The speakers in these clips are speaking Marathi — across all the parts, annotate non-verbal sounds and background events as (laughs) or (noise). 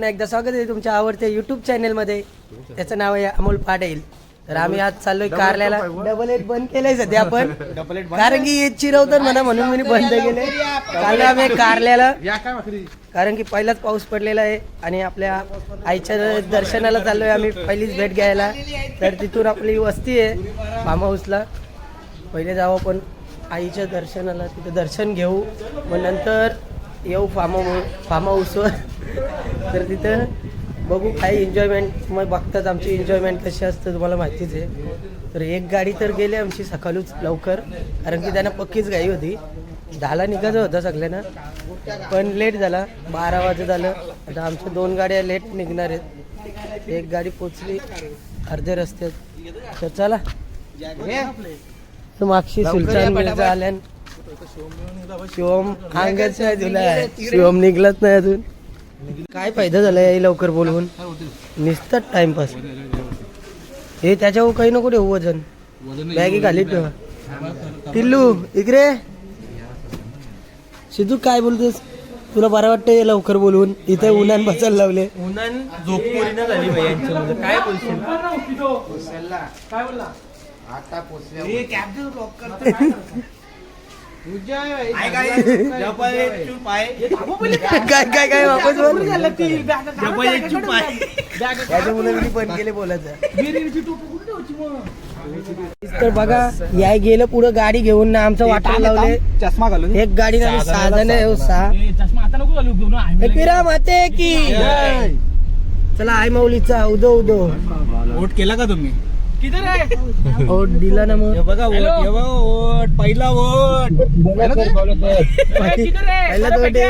पुन्हा एकदा स्वागत आहे तुमच्या आवडत्या युट्यूब चॅनलमध्ये त्याचं नाव आहे अमोल पाटील. तर आम्ही आज चाललोय कारल्याला. डबल एट बंद केलंय सध्या आपण. (laughs) कारण की चिरवतात म्हणा म्हणून मी बंद केले चाललोय आम्ही कारल्याला (laughs) कारण की पहिलाच पाऊस पडलेला आहे आणि आपल्या आईच्या दर्शनाला चाललोय आम्ही पहिलीच भेट घ्यायला. तर तिथून आपली वस्ती आहे फार्म हाऊसला. पहिले जाऊ आपण आईच्या दर्शनाला तिथं दर्शन घेऊ. मग नंतर येऊ फार्म फार्म हाऊसवर. तर तिथं बघू काय एन्जॉयमेंट मग बघतात आमची एन्जॉयमेंट कशी असतं तुम्हाला माहितीच आहे. तर एक गाडी तर गेली आमची सकाळूच लवकर कारण की त्यांना पक्कीच गाई होती. दहाला निघायचं होतं सगळ्यांना पण लेट झाला बारा वाजत आलं आता आमच्या दोन गाड्या लेट निघणार आहेत. एक गाडी पोचली अर्ध्या रस्त्यात. तर चला. तर मागशी सुलतान मिर्झा आल्यान शिवम अंगच नाही तुला शिवम निघलाच नाही अजून. काय फायदा झाला याही लवकर बोलवून? निसतात टाइमपास हे त्याच्यावर काही नको ठेवू वजन. बॅगी खाली ठेवा. टिल्लू इकडे. सिद्धू काय बोलतोस? तुला बरं वाटतं हे लवकर बोलवून? इथे उन्हान बसायला लावले. उन्हान न झाली भाई यांच्यामध्ये काय बोलशील? (laughs) काय काय काय वापस बोल याच्या मुलं मी पण केले बोलायचं. तर बघा याय गेलं पुढं गाडी घेऊन ना आमचं वाटायला लावले. चष्मा घालून एक गाडी ना सहा जण आहे हो, सहा चष्मा आता नको घालू घेऊन हे पिरा माते की. चला आई माऊलीचा उदो उदो. वोट केला का तुम्ही? किधर आहे? हो दिला ना मग. बघा वोट हे बघा वोट पहिला वोट. किधर आहे? वाटे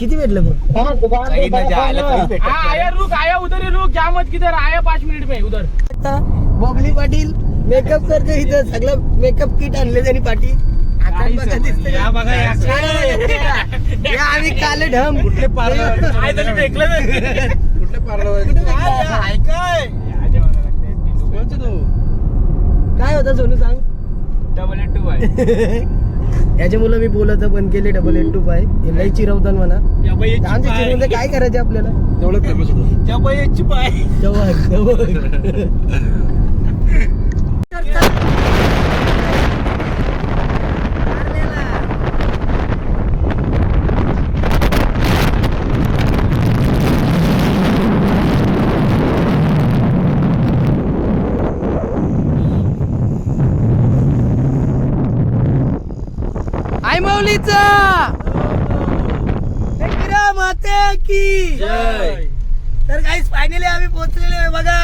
किती भेटलं मग? हाँ आया रुक आया उधर ही रुक. जा मत किधर? आया पाँच मिनट में उधर. बबली पाटील मेकअप करतो इथं. सगळं मेकअप किट आणले त्यांनी पाटी आम्ही काले ढम. कुठले काय तरी टेकलं कुठले पार्लर काय होतं सोनू सांग? डबल एट टू आहे याचे मुलं मी बोलत बंद केले डबल एट टू फाय हे लई चिरवतात म्हणा. आमच्या चिरवून काय करायचे आपल्याला? तेवढं फेमस होतं. त्या बाईची पाय. जवळ जवळ (laughs) आई माऊलीचा माते की! तर काहीच फायनली आम्ही पोहोचलेले बघा.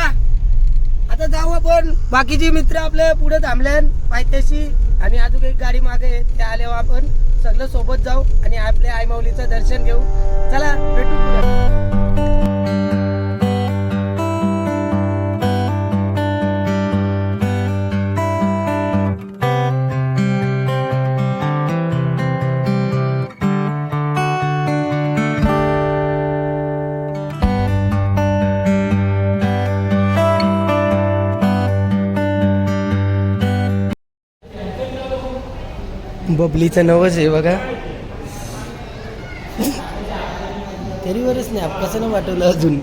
आता जाऊ आपण. बाकीचे मित्र आपले पुढे थांबले पायथ्याशी आणि अजून एक गाडी मागे त्या आल्यावर आपण. सगळं सोबत जाऊ आणि आपल्या आई माऊलीचं दर्शन घेऊ. चला भेटू पुढे. बबलीचं नवस आहे बघा. तरी बरंच नाही कसं नाही वाटवलं अजून.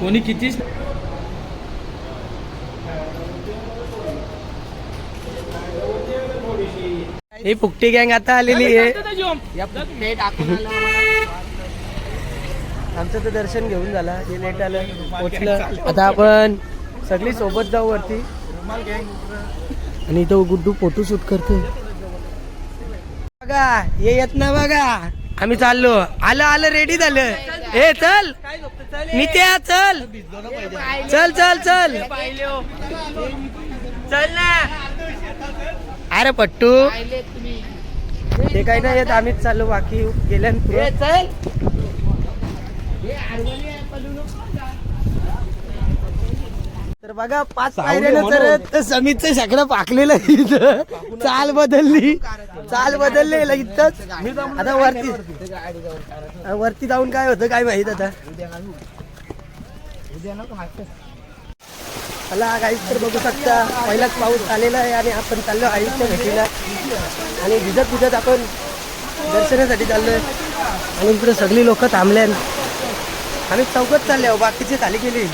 कोणी किती? ही फुकटी गँग आता आलेली आहे. आमचं तर दर्शन घेऊन झाला. हे लेट आलं पोचलं. आता आपण सगळी सोबत जाऊ वरती. आणि तो गुड्डू फोटो शूट करतोय. बघा ये येत ना बघा. आम्ही चाललो. आलं आलं रेडी झालं. ए चल. नित्या चल. चल चल चल. चल ना. अरे पट्टू. ते काही नाही येत. आम्हीच चाललो. बाकी गेल्या चल. तर बघा पाच पायऱ्यानं तर समीतचं शाकडं पाकलेलं आहे इथं. चाल बदलली. चाल बदलले इथंच आता वरती वरती जाऊन काय होतं काय माहीत आता. मला काहीच तर बघू शकता पहिलाच पाऊस आलेला आहे आणि आपण चाललो आईच्या भेटीला. आणि भिजत भिजत आपण दर्शनासाठी चाललोय. आणि इकडे सगळी लोक थांबल्यान आम्ही चौघत चालले बाकीचे खाली गेले.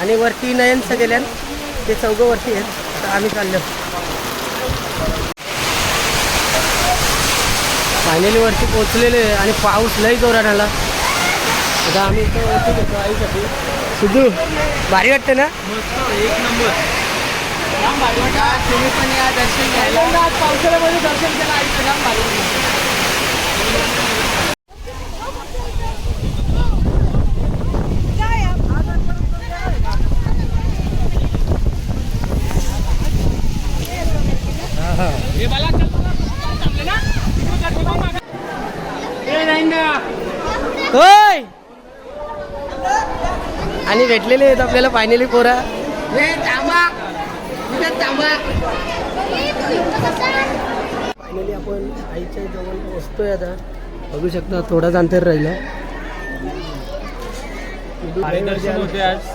आणि वरती नयनचं गेल्यान ते चौघं वरती आहेत. आता आम्ही चाललो. फायनली वरती पोचलेले आणि पाऊस लई जोरात आला. आता आम्ही इथं वरती घेतो आईसाठी. सिद्धू भारी वाटतं ना? मस्त एक नंबर तुम्ही पण या दर्शन आज पावसाळ्यामध्ये दर्शन केलं आईचं जाम भारी वाटलं. हे मला चल, थांबले ना? तिकडे जा, तिकडे मागं. ए, नाही ना. होय आणि भेटलेले आहेत आपल्याला फायनली पोरा. फायनली आपण आईच्या जवळ पोहोचतोय आता. बघू शकता थोडाच अंतर राहिला. दर्शन होते आज.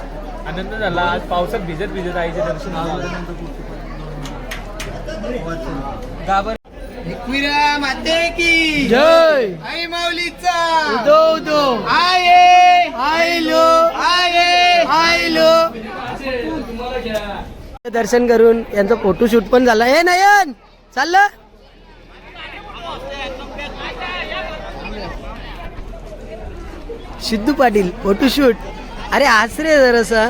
आनंद झाला. आज पावसात भिजत भिजत आईचे दर्शन झालं माते की. जय. आई माऊलीचा. उदो उदो. आये आयलो आये आयलो दर्शन करून यांचा फोटोशूट पण झाला. हे नयन चाललं? सिद्धू पाटील फोटोशूट अरे आसरे जरासा.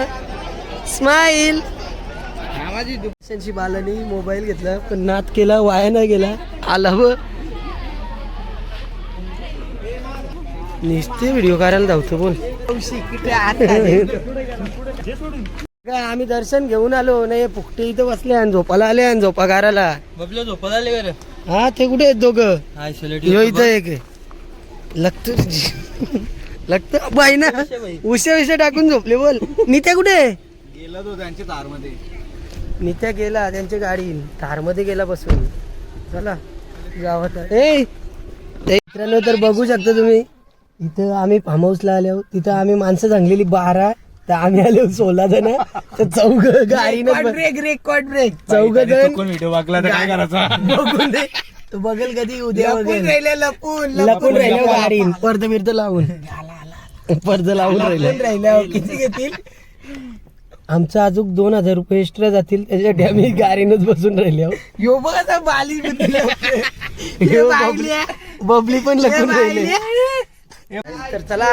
स्माईल. दर्शनशी बालानी मोबाईल घेतला पण नात केला वाया नाही गेला. आला नुसते व्हिडिओ करायला धावतो बोल. काय आम्ही दर्शन घेऊन आलो. नाही फुकटे इथं बसले आणि झोपाला आले आणि झोपा बबल्या झोपत आले बरं हा ते कुठे आहेत दोघं? आयसोलेट इथं एक. लगत लगत बाई ना. उशा विषय टाकून झोपले बोल. नित्या कुठे? गेला तो त्यांच्या तारमध्ये. नित्या गेला त्यांच्या गाडी कारमध्ये गेला बसून. चला. गावात ए ते मित्रांनो तर बघू शकता तुम्ही इथं आम्ही फार्म हाऊसला आलो. तिथं आम्ही माणसं चांगलेली बारा तर आम्ही आलो सोळा जण. तर चौघ गाडीनं ब्रेक रेकॉर्ड ब्रेक चौघ जण व्हिडिओ वागला तर काय करायचा? (laughs) बघून दे. तू बघेल कधी उद्या बघेल. लपून लपून. राहिलं गाडी. पडद बिर्द लावून. पडद लावून राहिलं. राहिलं किती घेतील? आमचं अजून दोन हजार रुपये एक्स्ट्रा जातील त्याच्यासाठी आम्ही गाडीनच बसून राहिले. यो बघ आता बाली (laughs) बबली पण लपून राहिले. तर चला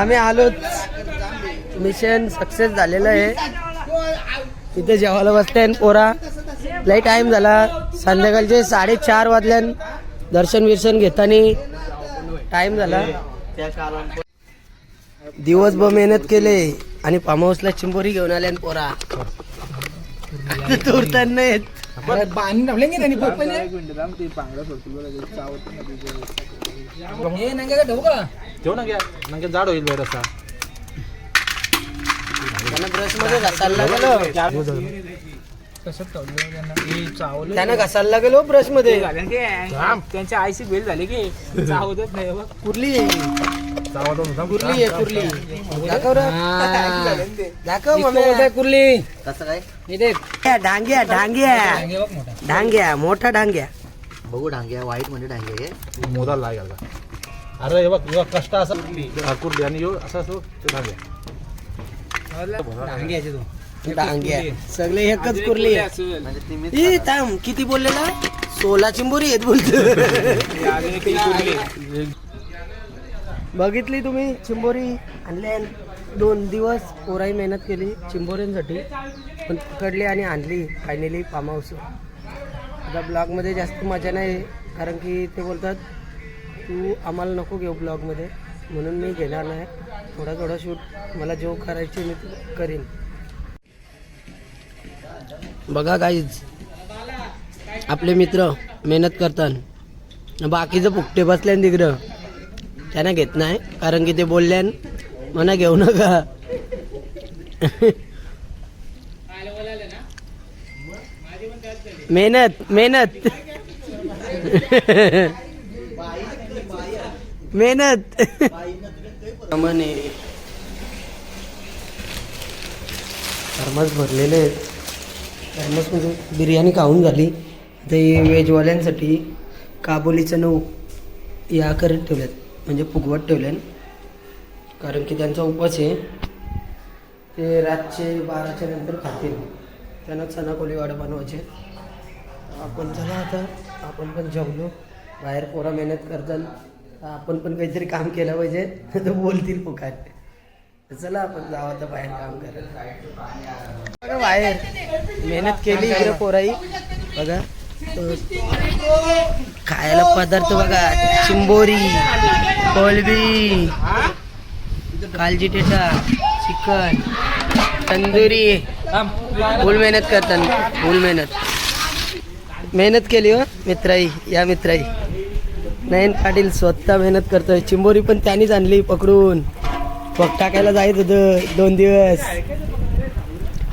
आम्ही आलोच. मिशन सक्सेस झालेलं आहे. तिथे जेवायला बसते पोरा. लई टाइम झाला. संध्याकाळचे साडेचार वाजल्यान दर्शन विर्शन घेताना टाइम झाला. दिवसभर मेहनत केले. आणि फार्म हाऊसला चिंबोरी घेऊन आल्या पोरा. पाणी की त्यांनी पप्पा ठेव ना घ्या नंतर जाड होईल बाहेर असा. त्यांना ब्रशमध्ये घासायला गेलो त्यानं? घासायला गेलो ब्रशमध्ये. त्यांच्या आईशी बेल झाली की चावतच नाही बघ. कुर्ली कुर्ली आहे कुर्ली. दाखव रे. दाखव मम्मी. कुर्ली. कसं काय? इथे डांग्या डांग्या. डांग्या मोठा. डांग्या बघू डांग्या वाईट म्हणजे डांगे हे मोदा लागेल का अरे हे कष्ट असं कुर्ली. आणि असं असं ते धागे. डांग्या सगळे एकच कुर्ली. आहे. म्हणजे थांब. किती बोललेला? सोला चिंबोरी आहेत बोलतो (laughs) बघितली तुम्ही चिंबोरी आणली दोन दिवस पोराई मेहनत केली चिंबोऱ्यांसाठी पण पकडली आणि आणली फायनली फार्म हाऊस आता ब्लॉगमध्ये जास्त मजा नाही कारण की ते बोलतात तू आम्हाला नको घेऊ ब्लॉगमध्ये म्हणून मी घेणार नाही. थोडा थोडा शूट मला जो करायचे मी करीन. बघा काहीच आपले मित्र मेहनत करतात. बाकीचं फुकटे बसले तिकडं. त्यांना घेत नाही कारण की ते बोलल्यान म्हणा घेऊ नका. मेहनत मेहनत. मेहनत. प्रमाणे थर्मस भरलेले आहेत. म्हणजे बिर्याणी खाऊन झाली. ते व्हेजवाल्यांसाठी काबोलीचं नऊ या करत ठेवल्यात. म्हणजे फुगवत ठेवलेन. कारण की त्यांचा उपवास आहे. ते रातचे बाराच्या नंतर खातील. त्यांना चना कोली वाडा बनवायचे. आपण चला आता. आपण पण जेवलो. बाहेर पोरा मेहनत करतात. आपण पण काहीतरी काम केलं पाहिजे. तर बोलतील फुकाट चला आपण जाऊ आता बाहेर काम करायला. बघा बाहेर. मेहनत केली इकडे पोराई बघा. खायला पदार्थ बघा. चिंबोरी कोलबी कालजी टेटा चिकन तंदुरी. फुल मेहनत करतात फुल मेहनत. मेहनत केली हो मित्राई या मित्राई. नयन पाटील स्वतः मेहनत करतोय. चिंबोरी पण त्यांनीच आणली पकडून. पग टाकायला जायचं होतं दोन दिवस.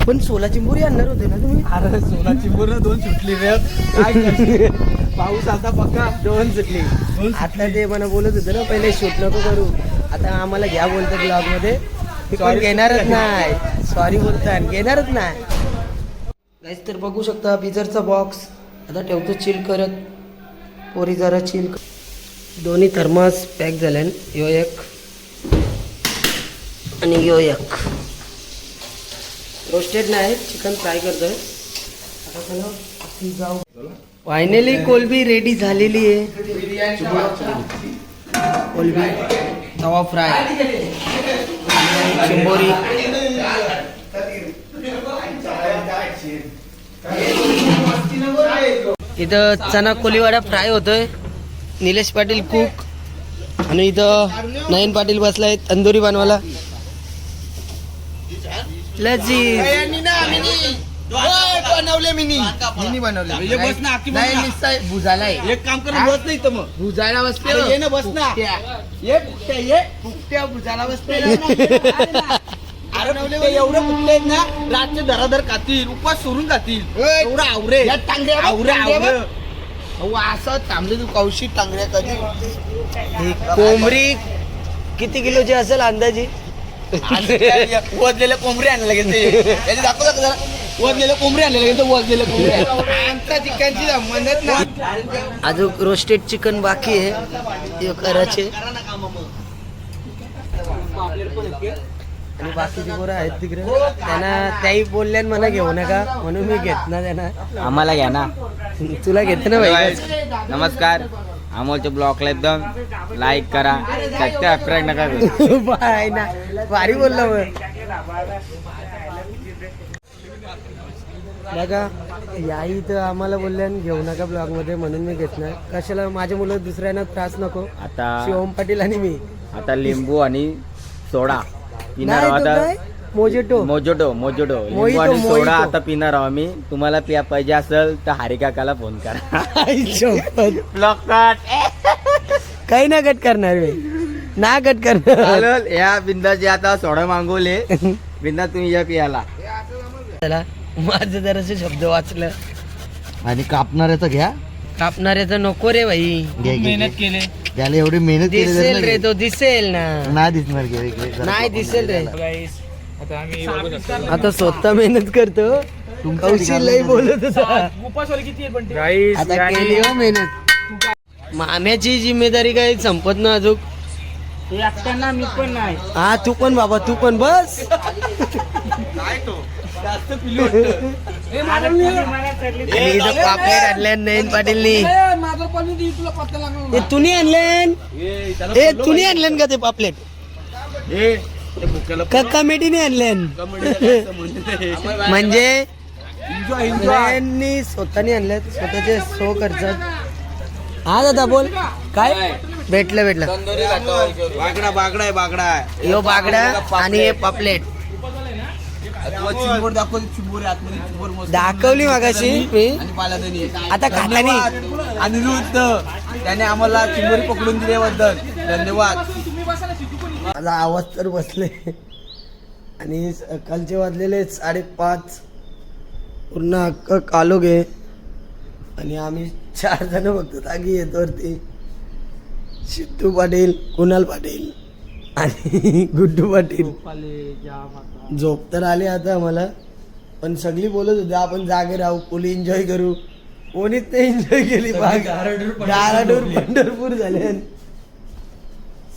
पण सोला चिंबोरी आणणार होते ना तुम्ही? अरे सोनाची पूर्ण दोन सुटली रे. काय करशील? पाऊस आता पक्का. दोन सुटली. आता ते मला बोलत होते ना पहिले शूट नको करू. आता आम्हाला घ्या बोलतात ब्लॉगमध्ये Sorry. घेणारच नाही. सॉरी बोलतात घेणारच नाही. गाईस तर बघू शकता पिझरचा बॉक्स आता ठेवतो चिल करत. पोरी जरा चिल दोन्ही थर्मास पॅक झाल्यान यो एक. आणि यो एक. रोस्टेड नाही चिकन फ्राय करतोय. फायनली कोलबी रेडी झालेली आहे. कोलबी तवा फ्राय. चिंबोरी. इथं चना कोलीवाडा फ्राय होतोय. निलेश पाटील कुक आणि इथं नयन पाटील बसलाय तंदुरी बनवायला. लजीज. बनवले मिनी. मिनी बनवले. ये बस ना, आखी बस नाही ना. निस्ता भुजालाय. एक काम कर बस नाही तर मग. भुजायला बसते अरे ये ना, बस ना. फुकट्या. ये ये. बसते अरे एवढे आहेत ना. रातचे धराधर खातील उपवास सोडून खातील एवढं आवरे. या टांगड्या बघ, आवरे टांगड्या आवरे. अहो, असं थांबले तू कौशी टांगड्या कधी? कोंबडी किती किलोची असेल अंदाजी? वजलेले कोंबडे आणले गेले त्याचे दाखवलं का जरा. वजलेले कोंबडे आणले गेले वजलेले कोंबडे. आमच्या चिकनची संबंधच नाही. अजून रोस्टेड चिकन बाकी आहे. हे करायचे. आणि बाकीची पोरं आहेत तिकडे त्यांना त्याही बोलल्यान मला घेऊ नका. म्हणून मी घेत ना त्यांना. आम्हाला घ्या ना. तुला घेते ना भाई नमस्कार. अमोलच्या ब्लॉगला एकदम लाईक करा. सबस्क्राईब नका करू. बाय ना. भारी बोललो बघा या इथं आम्हाला बोलल्यान घेऊ नका ब्लॉगमध्ये म्हणून मी घेत नाही कशाला माझे मुलं दुसऱ्यांना त्रास नको? आता शिवम पाटील आणि मी. आता लिंबू आणि सोडा. पिणार आता? मोजेटो. मोजोटो मोजोटो. लिंबू मोहितो, सोडा मोहितो. आता पिणार आहोत मी तुम्हाला पिया पाहिजे असेल तर हारी काकाला फोन करा. शपथ. काही ना कट करणार मी. ना कट करणार. या बिंदाचे आता सोडा मागवले. बिंदा तुम्ही या पियाला चला माझं जरासे शब्द वाचलं. आणि कापणाऱ्याचा घ्या. कापणाऱ्याचं नको रे भाई घे, घे, मेहनत घे. केले. त्याला एवढी मेहनत केली दिसेल रे. तो दिसेल ना. नाही दिसणार घे इकडे जरा नाही दिसेल रे. आता आम्ही स्वतः मेहनत करतो. कौशील लई बोलत होता. उपासवाले किती आहे पण ते? आता केली हो मेहनत. माम्याची जिम्मेदारी काही संपत ना अजून. मी पण नाही. हा तू पण बाबा तू पण बस. (laughs) आणि इथं पापलेट आणल्या नयन पाटीलनी. ए तुनी आणल्यान? ए तुनी आणल्यान का ते पापलेट? का कमिटीने आणल्यान म्हणजे नयननी स्वतःनी आणल्यात स्वतःचे सो खर्चात हा दादा बोल. काय? भेटलं भेटलं. बागडा बागडा आहे बागडा आहे. यो बागडा आणि हे पापलेट. चिंबोर दाखवली मागाशी. मी? आणि पालादनी. आता खातानी. अनिरुद्ध त्याने आम्हाला चिंबोरी पकडून दिल्याबद्दल. धन्यवाद. माझा आवाज तर बसले. आणि सकाळचे वाजलेले साडेपाच. पूर्ण अख्खं कालो गे आणि आम्ही चार जण फक्त जागी येतो वरती. सिद्धू पाटील कुणाल पाटील आणि गुड्डू पाटील. झोप तर आली आता आम्हाला. पण सगळी बोलत होती आपण जागे राहू फुल एन्जॉय करू. कोणीच नाही एन्जॉय केली पंढरपूर झाले.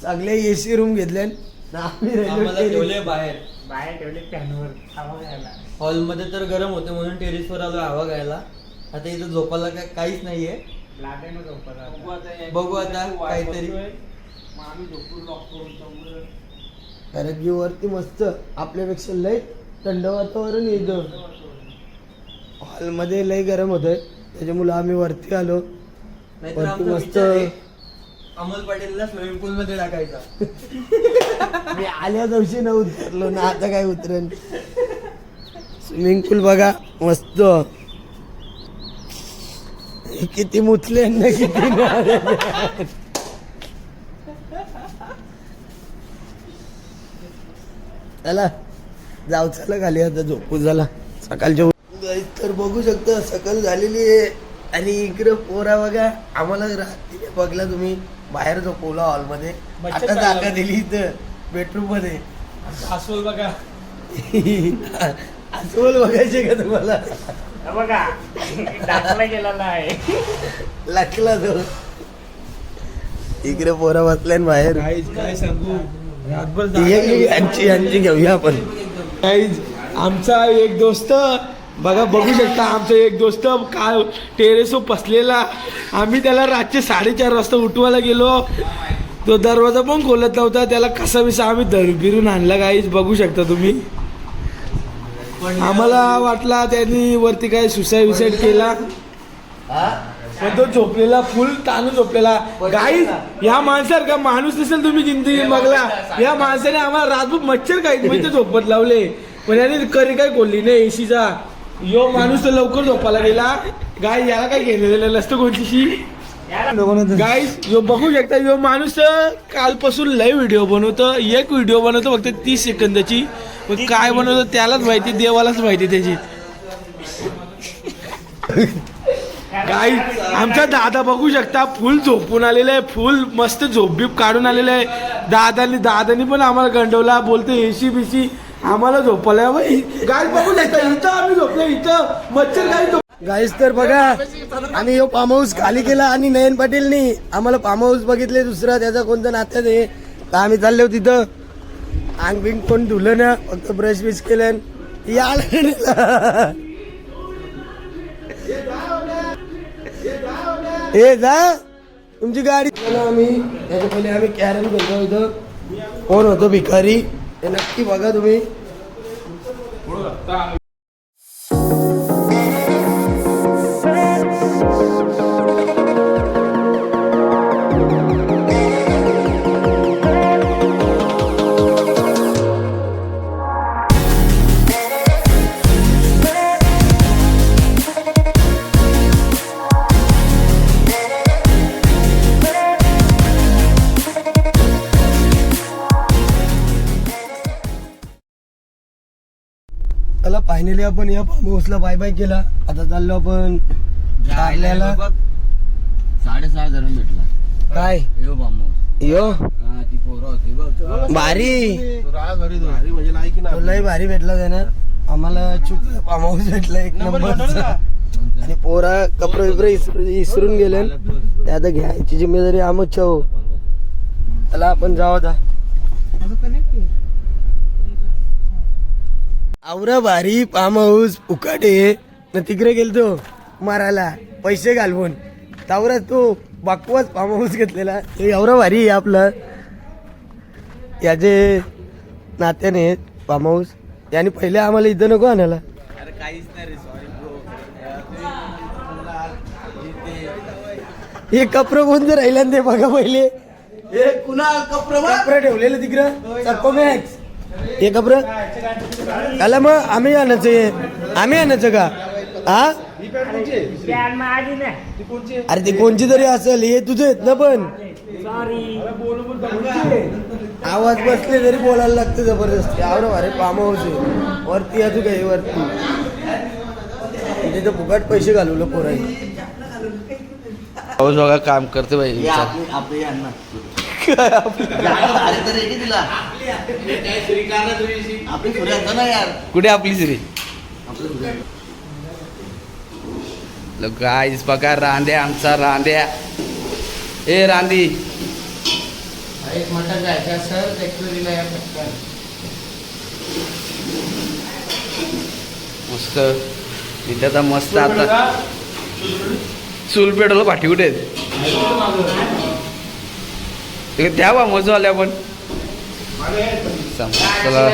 सगळे एसी रूम घेतले आम्ही आम्हाला ठेवले बाहेर. बाहेर ठेवले फॅनवर हवा घ्यायला. हॉलमध्ये तर गरम होते म्हणून टेरेसवर आलो हवा घ्यायला. आता इथं झोपायला काय काहीच नाहीये. बघू आता काहीतरी. कारण की वरती मस्त आपल्यापेक्षा लय थंड वातावरण येतं हॉलमध्ये लय गरम होत त्याच्यामुळे आम्ही वरती आलो. नाहीतर वरती मस्त अमोल पाटीलला स्विमिंग पूल मध्ये टाकायचा. (laughs) मी आल्या दिवशी न उतरलो ना आता काय उतरेन स्विमिंग पूल बघा मस्त. किती मुतले ना किती नाही. चला जाऊ चला खाली आता झोपू झाला सकाळच्या तर बघू शकता सकाळ झालेली आहे. आणि इकडे पोरा बघा आम्हाला राहते बघला तुम्ही. बाहेर झोपवला हॉलमध्ये आता जागा दिली इथं बेडरूममध्ये अस्वल बघा. अस्वल बघायचे का तुम्हाला? हा बघा दाखला गेलेला आहे लागला तो. इकडे पोरा बसल्या ना बाहेर. काय सांगू. ये- यांची यांची घेऊया आपण. काहीच आमचा एक दोस्त बघा बघू शकता आमचा एक दोस्त काय टेरेसवर बसलेला आम्ही त्याला रातचे साडेचार वाजता उठवायला गेलो. तो दरवाजा पण खोलत नव्हता. त्याला कसा बिसा आम्ही धर आणला काहीच बघू शकता तुम्ही. आम्हाला वाटला त्यांनी वरती काय सुसाईड विसाईड केला. पण तो झोपलेला फुल ताणू झोपलेला. गाई या माणसासारखा माणूस नसेल तुम्ही जिंदगी बघला. या माणसाने आम्हाला रातभर मच्छर काही म्हणजे झोपत लावले. पण याने करी काय खोलली नाही एसीचा यो माणूस तर लवकर झोपायला गेला. गाय याला काय घेतलेलं नसतं कोणतीशी? गाईस यो बघू शकता यो माणूस कालपासून लय व्हिडिओ बनवतो. एक व्हिडिओ बनवतो फक्त तीस सेकंदाची. पण काय बनवतो त्यालाच माहिती देवालाच माहिती त्याची. गाई आमचा दादा बघू शकता फुल झोपून आलेलं आहे फुल मस्त झोप बीप काढून आलेलं आहे. दादानी दादानी पण आम्हाला गंडवला बोलते एसी बिसी आम्हाला झोपला गाय बघू शकता इथं आम्ही झोपलो इथं. मच्छर काही झोप गाईस तर बघा आणि यो फार्म हाऊस खाली केला आणि नयन पाटीलनी आम्हाला फार्म हाऊस बघितले दुसरा त्याचा कोणता नात्यात आहे? तर आम्ही चाललो तिथं. अंग बिंग कोण धुलं ना फक्त ब्रश बिश केलं या ए जा तुमची गाडी. आम्ही त्याच्या पहिले आम्ही कॅरम खेळतो इथं. कोण होतो भिकारी? हे नक्की बघा तुम्ही. फायनली आपण या फार्म हाऊसला बाय बाय केला. आता चाललो आपण साडेसहा हजार भेटला. काय? यो बामो यो. हा ती पोरं होती बघ. भारी. म्हणजे नाही की तो लय भारी भेटला त्यानं. आम्हाला चुक फार्म हाऊस भेटला एक नंबर (laughs) आणि पोरा कपडे बिपडे इसर- इसरून गेले. ते आता घ्यायची जिम्मेदारी आमच्या हो चला आपण जाऊ आता. आवरा भारी फार्म हाऊस फुकाटे न तिकडे गेलतो मारायला. पैसे घालवून. तावरा तो बाकवाच फार्म हाऊस घेतलेला. ते एवढं भारी आहे आपलं. याचे नात्याने फार्म हाऊस याने पहिले आम्हाला इथं नको आणायला. अरे काहीच नाही रे सॉरी हे कपडे कोणतं राहिलं ते बघा पहिले. हे कुणा कप्र कपडे ठेवलेलं तिकडं. सर्को मॅक्स हे कपडे त्याला मग आम्ही आणायचं हे. आम्ही आणायचं का? हा अरे ते कोणची तरी असेल हे तुझे आहेत ना पण. सॉरी आवाज बसले तरी बोलायला लागतं जबरदस्ती. आवडं अरे हाऊस आहे. वरती या तू काही वरती? तिथं फुकट पैसे घालवलं पोरांनी. पाऊस बघा काम करते बाई. आपली अण्णा आपली सूर्याचं ना यार कुठे आपली श्री गाईस बघा रांद्या आमचा रांद्या ए रांदी एक मटन जायचं सर या पटकन मस्त इथे आता. मस्त आता चूल पेटवलं पाठी कुठे आहेत? ते त्या बा मजा आल्या पण चला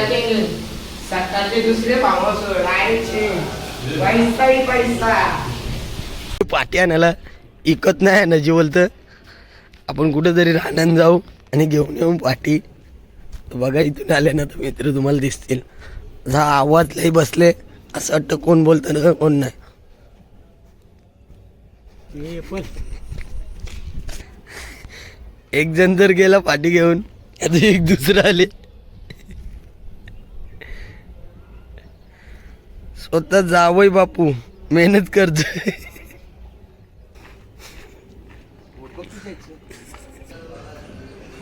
पाठी आणायला इकत नाही ना जी बोलतं आपण कुठेतरी राहण्यात जाऊ आणि घेऊन येऊ पाठी. बघा इथून आले ना तर मित्र तुम्हाला दिसतील. जा आवाज लई बसले. असं वाटतं कोण बोलतं ना कोण नाही. एक जण तर गेला पाठी घेऊन आता एक दुसरं आले. स्वतः जावय बापू मेहनत करतोय.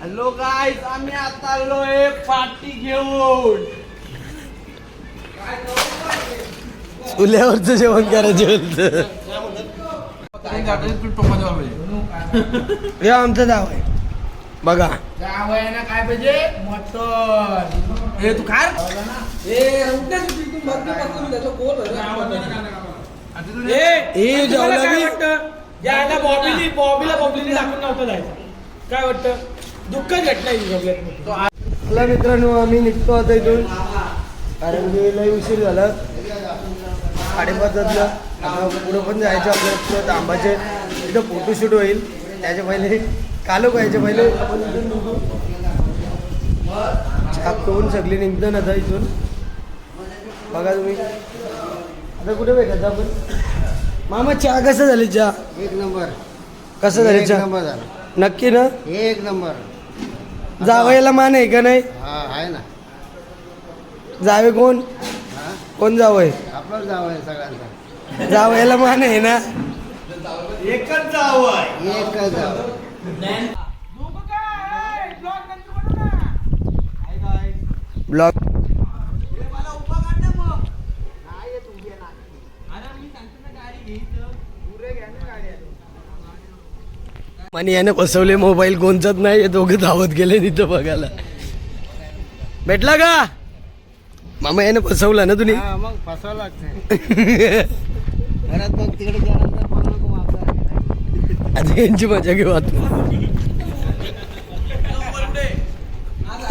हॅलो गाईज आम्ही आता आलोय पार्टी घेऊन. चुल्यावरचं जेवण करायचं बोलतं हे आमचं जाव आहे बघा. काय पाहिजे? मटन हे तू खार? हे जेवला बॉबीनी बॉबीला बॉबीने दाखवून नव्हतं जायचं. काय वाटतं? दुःखच घटना ही मित्रांनो आम्ही निघतो आता इथून. कारण की लई उशीर झाला. साडेपाच पुढं पण जायचं आपल्या तांबाचे इथं फोटोशूट होईल. त्याच्या पहिले कालो व्हायच्या पहिले. आपण इथून निघू छाप करून सगळी निघतो ना आता इथून. बघा तुम्ही. आता कुठे भेटायचं आपण? मामा चहा कसं झाली चहा? एक नंबर. कसं झाली एक चहा? नंबर झाला. नक्की ना? एक नंबर. जावयाला मान आहे का नाही? हा आहे ना. जावे कोण? हा? कोण जावय? आपलं जावं आहे सगळ्यांचा. जावयाला मान आहे ना? एकच जाव आहे एकच जावं? ब्लॉग. आणि याने बसवले मोबाईल कोणचाच नाही हे दोघं धावत गेले तिथं बघायला. भेटला का? मामा याने फसवला ना तुम्ही? हा मग फसावं (laughs) घरात मग तिकडे गेल्यानंतर पण नको वापरायला. आता यांची मजा घेऊ आता.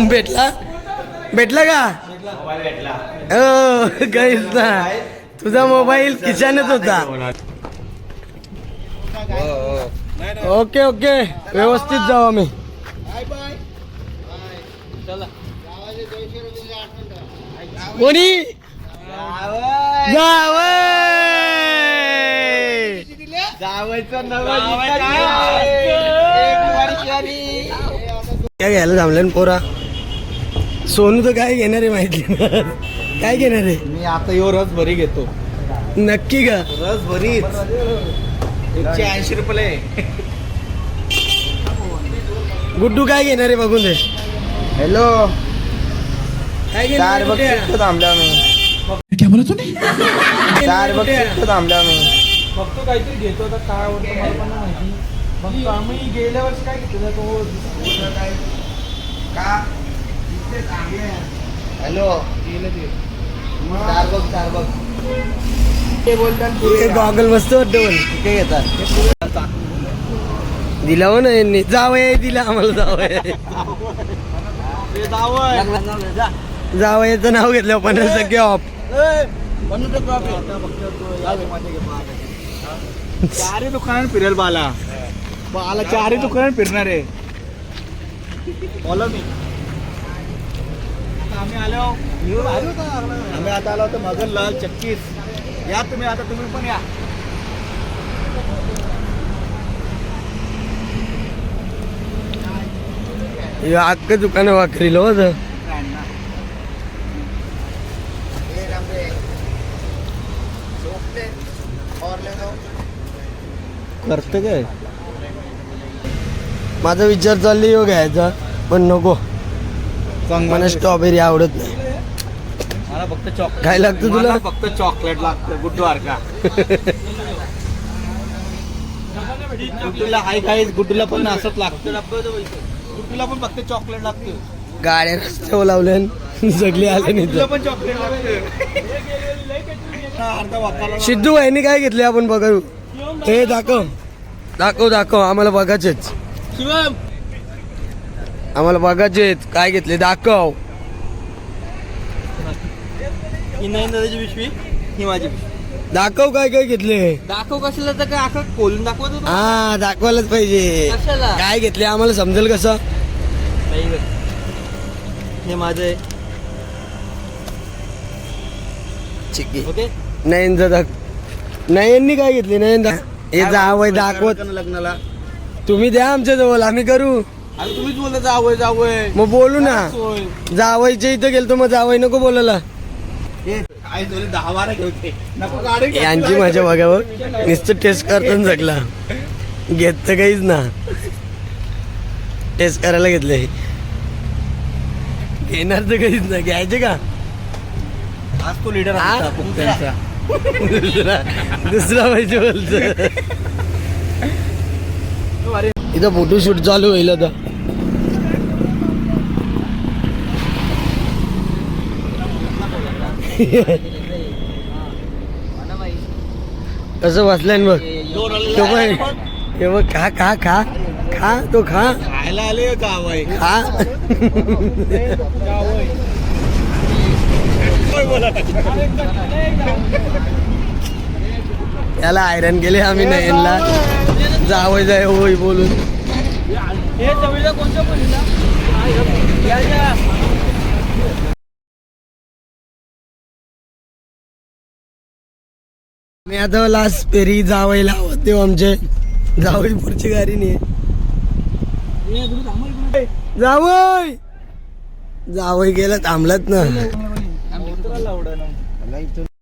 भेटला? भेटला का? हो, काहीच ना. तुझा मोबाईल किचनच होता. Okay okay. व्यवस्थित जाऊ आम्ही. कोणी? काय घ्यायला थांबले ना पोरा? सोनू तर काय घेणार आहे माहिती. काय घेणार आहे? मी आता यो रस भरी घेतो. नक्की का? रस भरीच एकशे ऐंशी रुपये. गुड्डू काय घेणार आहे बघून दे. हॅलो. काय घेणार थांबल्या मी चार बघ तिथं थांबल्या मी बघतो काहीतरी घेतो आता काय आवडतं मला पण नाही माहिती. बघतो आम्ही गेल्या वर्षी काय घेतलं तो हॅलो. चार बघ चार बघ. ते बोलतात हे गॉगल मस्त वाटतं पण कुठे घेतात दिला हो ना यांनी. जावय दिला आम्हाला जावय जावयाचं नाव घेतलं पन्नास टक्के ऑफ चारही दुकानात फिरेल बाला. बाला चारही दुकानात फिरणार आहे. बोला मी आता आम्ही आलो. आम्ही आता आलो होतो मगन लाल चक्कीस. या तुम्ही आता तुम्ही पण या. अख्खं दुकानं वाकरील हो तर. करतं काय? माझा विचार चालली हो घ्यायचा पण नको. मला स्ट्रॉबेरी आवडत नाही. मला फक्त चॉकलेट काय लागतं तुला? मला फक्त चॉकलेट लागतं गुड्डू का? गुड्डूला हाय काय गुड्डूला पण असंच लागतं. तुला पण फक्त चॉकलेट लागते. गाड्या रस्त्यावर लावल्या सगळे आले नाही तुला पण चॉकलेट लागते. अर्धा वाकाला सिद्धू भाईनी काय घेतले आपण बघू. हे दाखव. दाखव दाखव. आम्हाला बघायचेच शिवम. आम्हाला बघायचेच काय घेतले? दाखव. ही नाही दादाची पिशवी ही माझी पिशवी. दाखव काय काय घेतले? दाखव कशाला तर काय अख्खं खोलून दाखवत होतो. हा दाखवायलाच पाहिजे. कशाला? काय घेतले? आम्हाला समजेल कसं? नाही. हे माझं आहे. चिकी ओके? नयनचं दाख नयननी काय घेतले? नयन दा हे जावय दाखवत. लग्नाला? तुम्ही द्या आमच्या जवळ आम्ही करू. अरे तुम्हीच बोलता जावय जावय मग बोलू ना. जावयच्या इथं गेलतो मग जावई नको बोलायला. यांची माझ्या बघावं नुसतं टेस्ट करताना जगला. घेत तर काहीच ना. टेस्ट करायला घेतले घेणार तर काहीच ना घ्यायचे का? आज तो लीडर दुसरा दुसरा पाहिजे बोलत. इथं फोटोशूट चालू होईल आता. कसं बसलाय बघ. तो पण हे बघ खा खा खा. खा तो खा. खायला आले जावय खा. (laughs) (laughs) याला आयरन केले आम्ही नयनला. जावं जाय होय बोलून. हे चवीला कोणत्या मी आता लास्ट पेरी जावईला होते आमचे. जावई पुढची गाडी नाही. जावई! जावई गेला थांबलात ना. എത്ര അല്ല അവിടെ